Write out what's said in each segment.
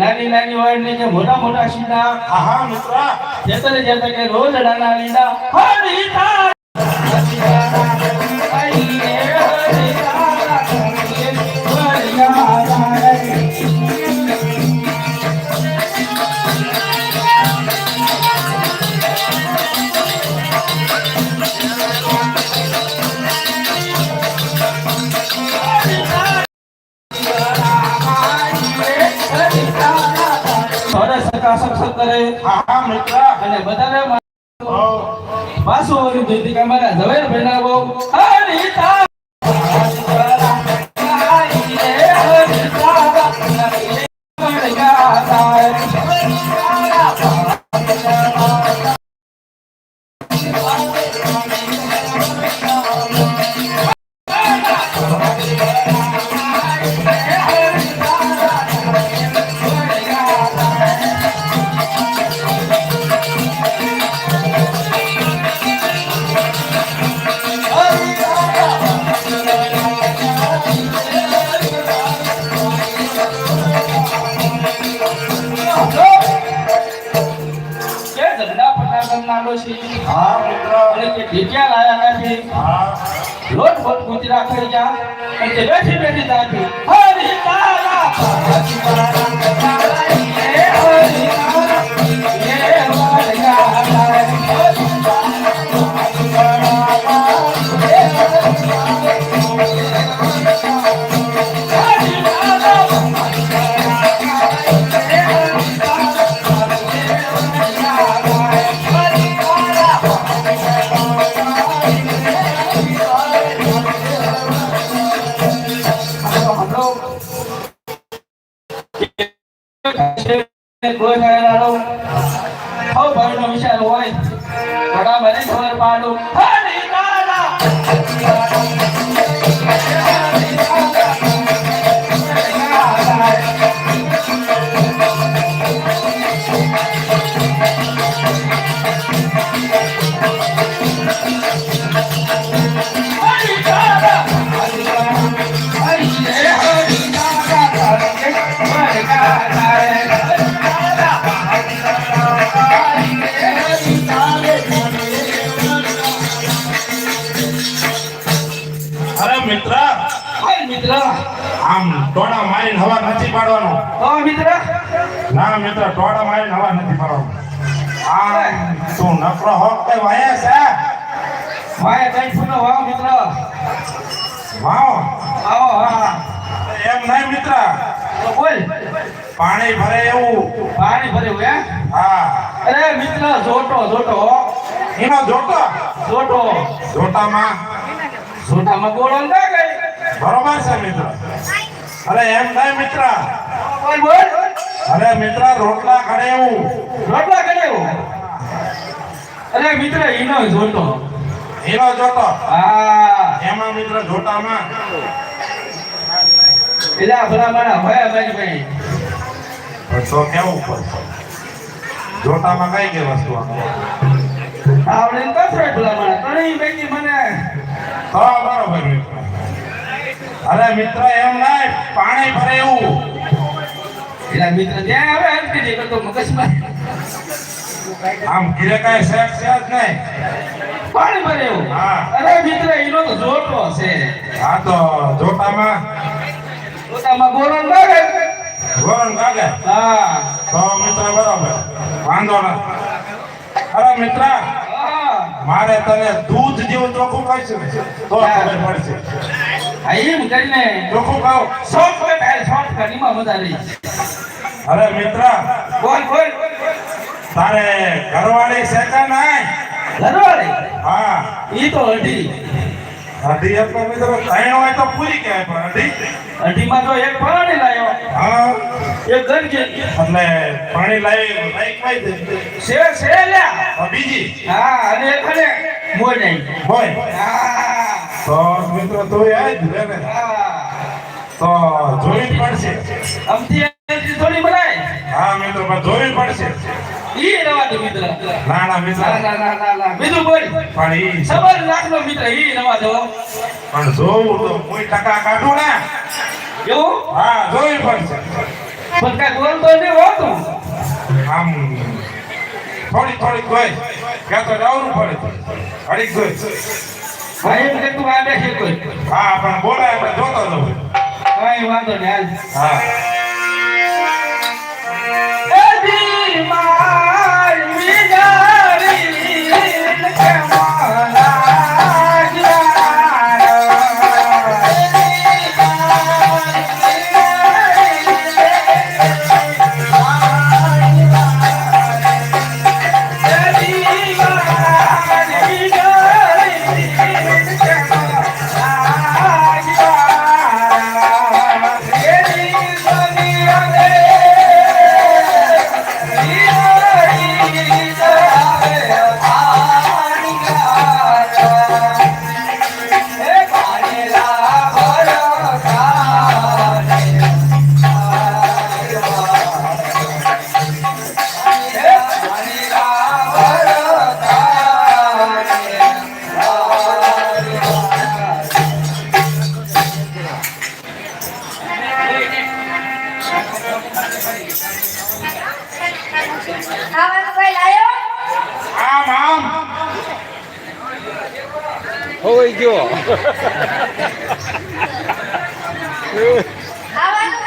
નાની નાની હોય ને કે મોટા મોટા સીધા, આહા મિત્રા જેતરે જેતરે રોજ નાના લીંડા પાછું ઓલું ધોતી કે મારા ઝવેર ભેણાવો હરિતા તારા. લોટ કરી જા અને બેઠી બેઠી તાકી હરી હરી તારા કોઈ રહો. હો ભાઈનો વિચાર હોય. ઘણા મને ખબર પાડું. હરી તારા આમ ટોડા મારીને હવા નથી પાડવાનો. તો મિત્ર. ના મિત્ર ટોડા મારીને હવા નથી પાડવાનો. આ તું નકરો હો. કે વાયા છે માય કઈ ફૂનો વાવ મિત્ર. વાવ? આવો હા એમ નહીં મિત્ર. તો બોલ. પાણી ભરે એવું. પાણી ભરે એવું એમ હા. અરે મિત્ર જોટો જોટો. એનો જોતો જોટો. જોટામાં? જોટામાં બોલો ને બરોબર છે મિત્ર. અરે એમ નહીં મિત્ર. અરે મિત્ર રોટલા કરે એવું. રોટલા કર્યો અરે મિત્ર ઈનો જોતો. એનો જોતો? હા. એમાં મિત્ર જોતામાં? પેલા ભલા મારા હોય ભાઈ ભાઈ તો કેવું પડશે જોતામાં કઈ કઈ વસ્તુ આવડે ને કથરે ભલા મારા ત્રણેય પૈકી મને. હા બરોબર અરે મિત્ર એમ નહીં પાણી ભરે એવું. એટલે મિત્ર ત્યાં આવે? હરકતી કરતો મગજમાં. આમ કાંઈ શેક છે જ નહીં. પાણી ભરે એવું. હા. અરે મિત્ર એનો તો જોટો છે હા તો જોતામાં જોટામાં ગોરણ લાગે ગોરણ લાગે હા. તો મિત્ર બરાબર. વાંધો ના. અરે મિત્ર હા. મારે તને દૂધ જેવું ચોખ્ખું ખાઈશું ને? તો ખબર પડશે. એમ કરીને ચોખ્ખું ખાવ શોર્ટકટ આ શોર્ટકટ એમાં મજા રહી. અરે મિત્ર બોલ બોલ. તારે ઘરવાળી છે કે ઘરવાળી? હા. ઈ તો અઢી. અઢી એટલે મિત્રો ત્રણ હોય તો પૂરી કહેવાય પણ અઢી? અઢીમાં તો એક પાણી લાયો. હા. એક ગરજે. એટલે પાણી લાવી લાઈક દે. શે શે લ્યા. બીજી? હા અને એક અને મોય નહીં હોય હા. તો મિત્રો તો યાદ રે ને. તો જોઈ પડશે. અમથી થોડી બનાય હા મિત્રો પણ જોઈ પડશે. ઈ રવા દો મિત્ર. ના ના મિત્ર. ના ના ના ના બીજું બોલ. પણ ઈ સબર લાખનો મિત્ર ઈ રવા દો પણ જોવું તો કોઈ ટકા કાઢું ને. એવું? હા જોઈ પડશે. પણ કાંઈ બોલતો નહીં હોતું આમ થોડી થોડી કોઈ ક્યાં તો જવું પડે. અડીક જોઈ હા કે તું આ બેસી કોઈ. હા પણ બોલાય જોતો જવું કઈ વાંધો નહીં હા. ખાવાનું કઈ લાયો આમ આમ હોઈ ગયો ખાવાનું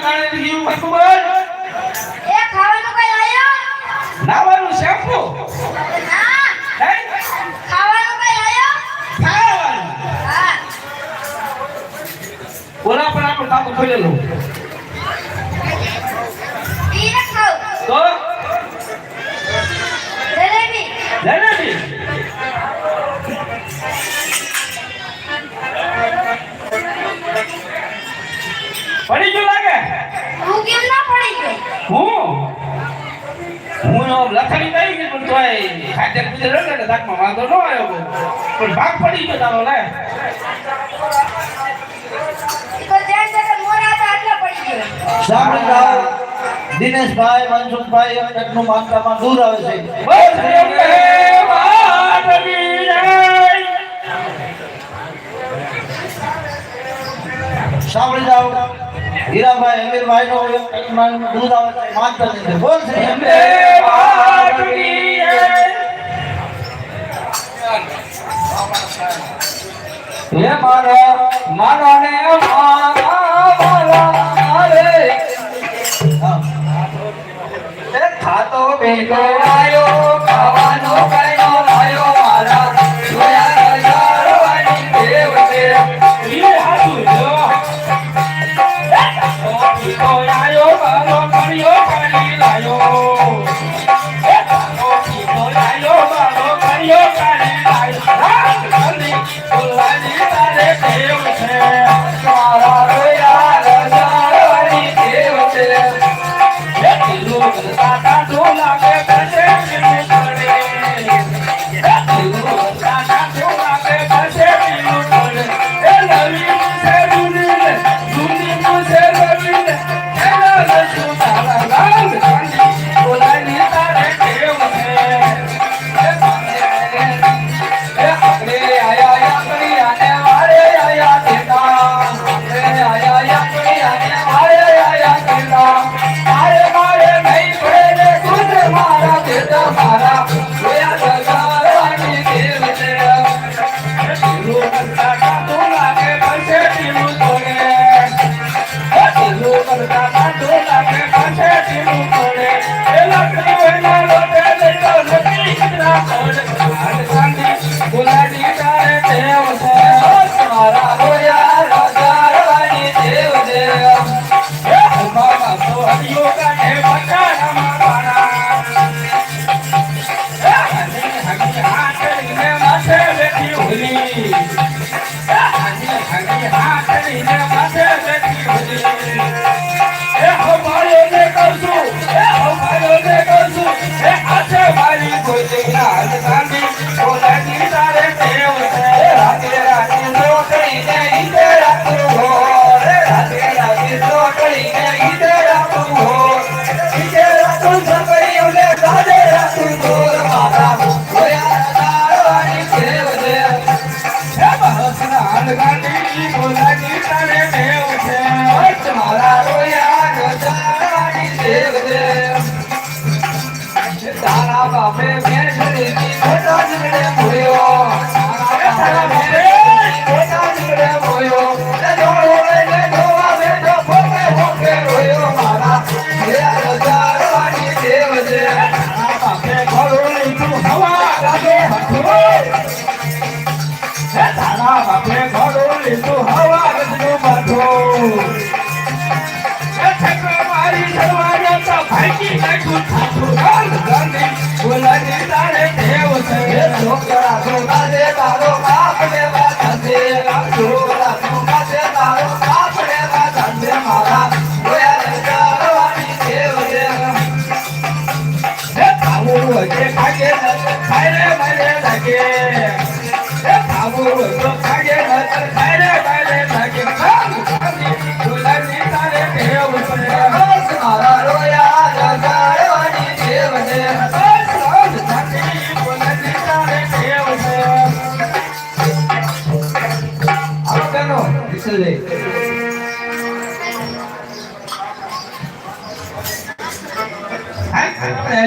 કાઢી દીધી એવું ખબર તાપું ખોલેલું તો? જલેબી. જલેબી પડી ગયું લાગે? તું કેમ ના પડી ગઈ હું હું પણ ભાગ પડી ગયો તારો, લે ઈ તો જેમ છે કે મોરા હતા એટલે પડી ગયો સાંભળી જાઓ દિનેશભાઈ, મનસુખભાઈ એકનું માનતામાં દૂર આવે છે બસ એમ કહે માધવી જય. સાંભળી જાઓ હીરાભાઈ અમીરભાઈ નો એકનું દૂર આવે છે, માનતા નથી બોલ શ્રી અંબે અંબે માધવી જય. હે મારા મારા ને મારા ખાતો બેઠો આયો ખાવાનો કઈનો લાયો મારા જોયા જાળવાની દેવ છે. ઈ હાથું જો બેઠો આયો મારો કળિયો કાઢી લાયો એ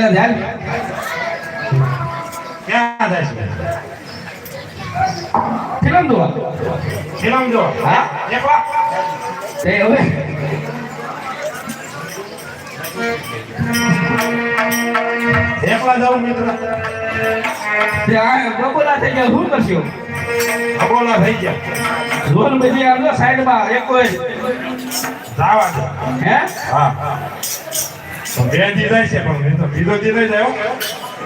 આયેલા ધ્યાન ક્યાં છે? ફિલ્મ જો હા? એકલા તે હવે. એકલા જાઉં મિત્ર. તે આ થઈ ગયા શું કરશો? અબોલા થઈ ગયા. લોન બધી આમ સાઈડમાં એક કોઈ જાવા હે? હા. દી જાય છે પણ મેં તો બીજો દી નહીં જાય.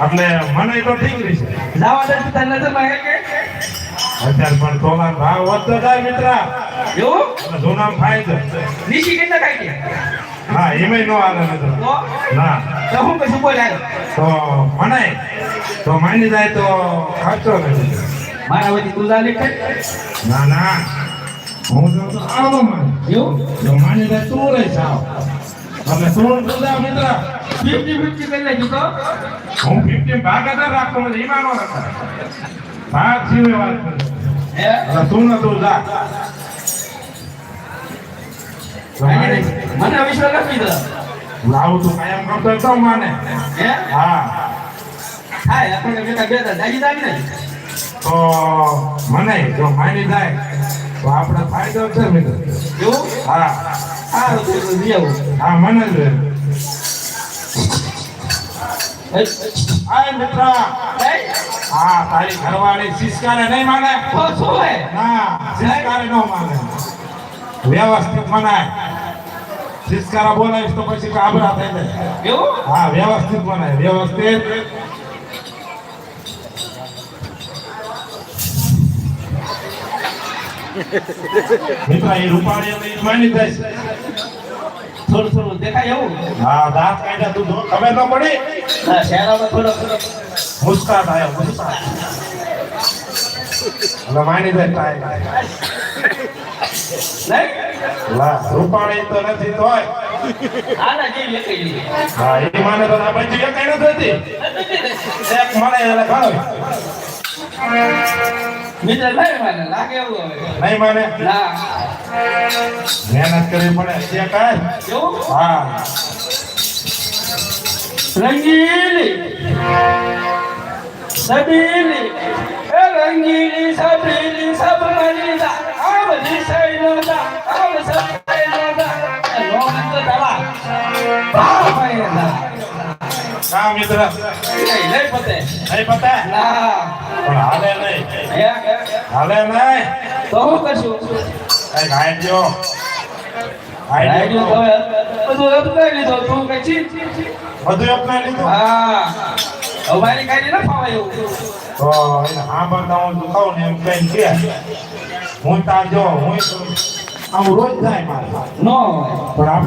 એટલે મને તો ઠીક રહેશે જવા દે કે? અત્યારે પણ સોના ભાવ વધતો જાય મિત્ર. એવું? સોના છે નીચી કેટલા કાઈ કે હા એમાંય નો આવે તો? ના. તો હું કશું બોલાય તો મનાય. તો માની જાય તો ખર્ચો નથી મારા વતી તું કઈ ના ના. હું તો આવો માન એવું? જો માની જાય તું રહી જાવ એટલે તું તું જા મિત્ર. ફિફ્ટી ફિફ્ટી કરી લેજો તો હું ફિફ્ટી ભાગાદાર રાખતો નથી એમાં નો ભાગ સિવાય વાત કરું. તું ન તું જા. મને વિશ્વાસ નથી તો લાવું તું કાયમ કરતો તો માને. હે? હા. હાય આપણે બેટા બેટા દાજી દાજી નહીં તો મને જો માની જાય તો આપણે ફાયદો છે મિત્ર. એવું? હા. આ તો આવું. હા, મને જ હા, તારી ઘરવાળી સિસ્કારે નહીં માને? ના સિસ્કારે ન માને. વ્યવસ્થિત મનાય. સિસ્કારા બોલાવીશ તો પછી કાબરા થઈ જાય. એવું હા, વ્યવસ્થિત મનાય. વ્યવસ્થિત. થોડું થોડું દેખાય એવું? હા દાંત કાઢ્યા તું જો ખબર ન પડી? હા શહેરામાં થોડો થોડો. મુસ્કાત આવ્યો મુસ્કાત એટલે માની જાય તાય નહીં? લા રૂપાળી તો નથી તોય. આના હા એ માને તો આ બાજુ એક કઈ નથી. એક મને એટલે ઘણો મિત્ર નહીં માને લાગે એવું હવે. નહીં માને? ના. મહેનત કરવી પડે જે કાંઈ. એવું? હા. રંગીલી. સબીલી. એ રંગીલી સબીલી સબ મરી જા આવ દિશાઈ નો જા આવ સબાઈ નો જા તો દવા ભાવ ભાઈ ના. કા મિત્ર. નહીં નહીં પતે. નહીં પતે? ના. પણ હાલે નહીં. હે હે હાલે નહીં. તો હું કરશું? કઈ ખાઈ દ્યો રાઈડિયો તો હવે બધું રદ લીધો. તું કઈ ચીજ બધું અપનાવી લીધું? હા. ગાડી ન એવું. તો એને સાંભળતા હું તું ને એમ કઈ કે હું તાર જો હું આવું રોજ જાય મારે. નો. પણ આપણે